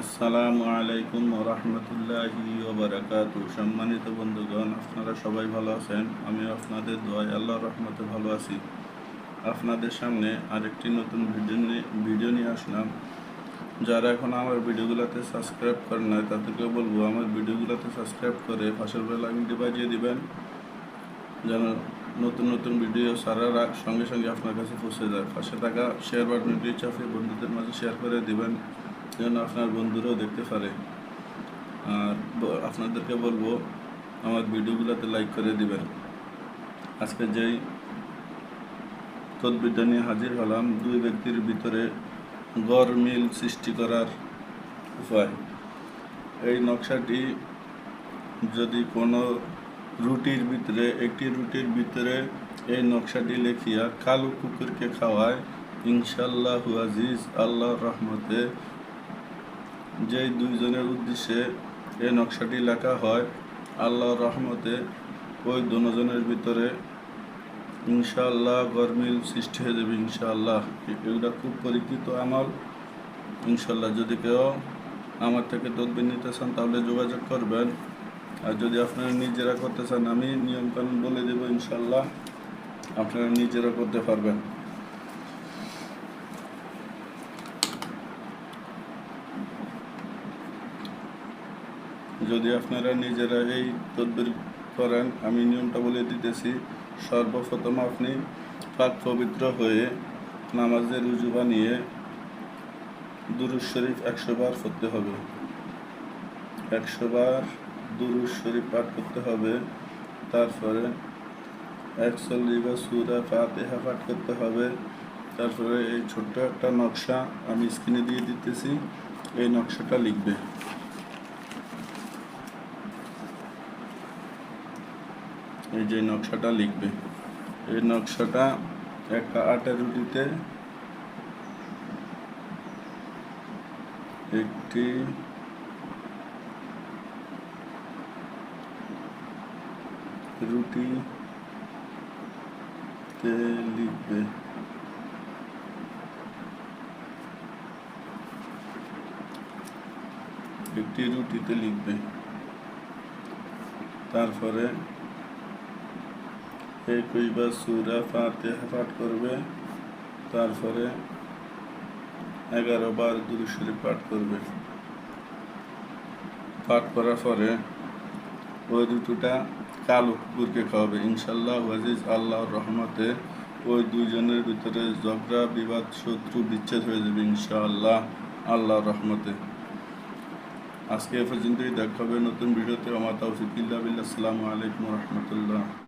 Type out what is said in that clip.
আসসালামু আলাইকুম রহমতুল্লাহি ওবরাকাতু। সম্মানিত বন্ধুগণ, আপনারা সবাই ভালো আছেন? আমি আপনাদের দোয়ায় আল্লাহ রহমতে ভালো আছি। আপনাদের সামনে আরেকটি নতুন ভিডিও নিয়ে ভিডিও নিয়ে আসলাম। যারা এখন আমার ভিডিওগুলোতে সাবস্ক্রাইব করেন নাই তাদেরকে বলব, আমার ভিডিওগুলোতে সাবস্ক্রাইব করে পাশের বেলা আইকনটি বাজিয়ে দিবেন, যেন নতুন নতুন ভিডিও সারার সঙ্গে সঙ্গে আপনার কাছে পৌঁছে যায়। পাশে থাকা শেয়ার বাটনটি চাপে বন্ধুদের মাঝে শেয়ার করে দিবেন। যেন আপনার বন্ধুরাও দেখতে পারে। আর আপনাদেরকে বলব, আমার ভিডিওগুলোতে লাইক করে দিবেন। আজকে যেই তদবিরটা নিয়ে হাজির হলাম, দুই ব্যক্তির ভিতরে গড় মিল সৃষ্টি করার উপায়। এই নকশাটি যদি কোনো রুটির ভিতরে, একটি রুটির ভিতরে এই নকশাটি লেখিয়া কালো কুকুরকে খাওয়ায় ইনশাল্লাহু আজিজ, আল্লাহর রহমতে যেই দুইজনের উদ্দেশ্যে এই নকশাটি লেখা হয়, আল্লাহর রহমতে ওই দুজনের ভিতরে ইনশাআল্লাহ গরমিল সৃষ্টি হয়ে যাবে ইনশাআল্লাহ। এগুলো খুব পরীক্ষিত আমল। ইনশাল্লাহ যদি কেউ আমার থেকে তদবির নিতে চান, তাহলে যোগাযোগ করবেন। আর যদি আপনারা নিজেরা করতে চান, আমি নিয়মকানুন বলে দেবো ইনশাল্লাহ আপনারা নিজেরা করতে পারবেন। যদি আপনারা নিজেরা এই তদবির করেন, আমি নিয়মটা বলে দিতেছি। সর্বপ্রথম আপনি পাক পবিত্র হয়ে নামাজের রুজু বানিয়ে দুরুজ শরীফ একশো বার পড়তে হবে। একশো বার দুরুজ শরীফ পাঠ করতে হবে। তারপরে একচল্লিশ বা সুরা ফাতেহা পাঠ করতে হবে। তারপরে এই ছোট্ট একটা নকশা আমি স্ক্রিনে দিয়ে দিতেছি। এই নকশাটা লিখবে। এই যে নকশাটা লিখবে। এই নকশাটা একটা আটা রুটিতে একটি রুটিতে লিখবে। একটি রুটিতে লিখবে। তারপরে একইবার সুরা ফাতেহা পাঠ করবে, তারপরে এগারো বার দুরু পাঠ করবে। পাঠ করার পরে ওই রুটুটা কালো কুকুরকে খাওয়াবে। ইনশাল্লাহ ওয়াজিজ আল্লাহর রহমতে ওই দুইজনের ভিতরে ঝগড়া, বিবাদ, শত্রু বিচ্ছেদ হয়ে যাবে ইনশাআল্লাহ, আল্লাহর রহমতে। আজকে এ পর্যন্তই, দেখা নতুন ভিডিওতে। আমার তৌফিক ইল্লা বিল্লাহ। আসসালামু আলাইকুম রহমতুল্লাহ।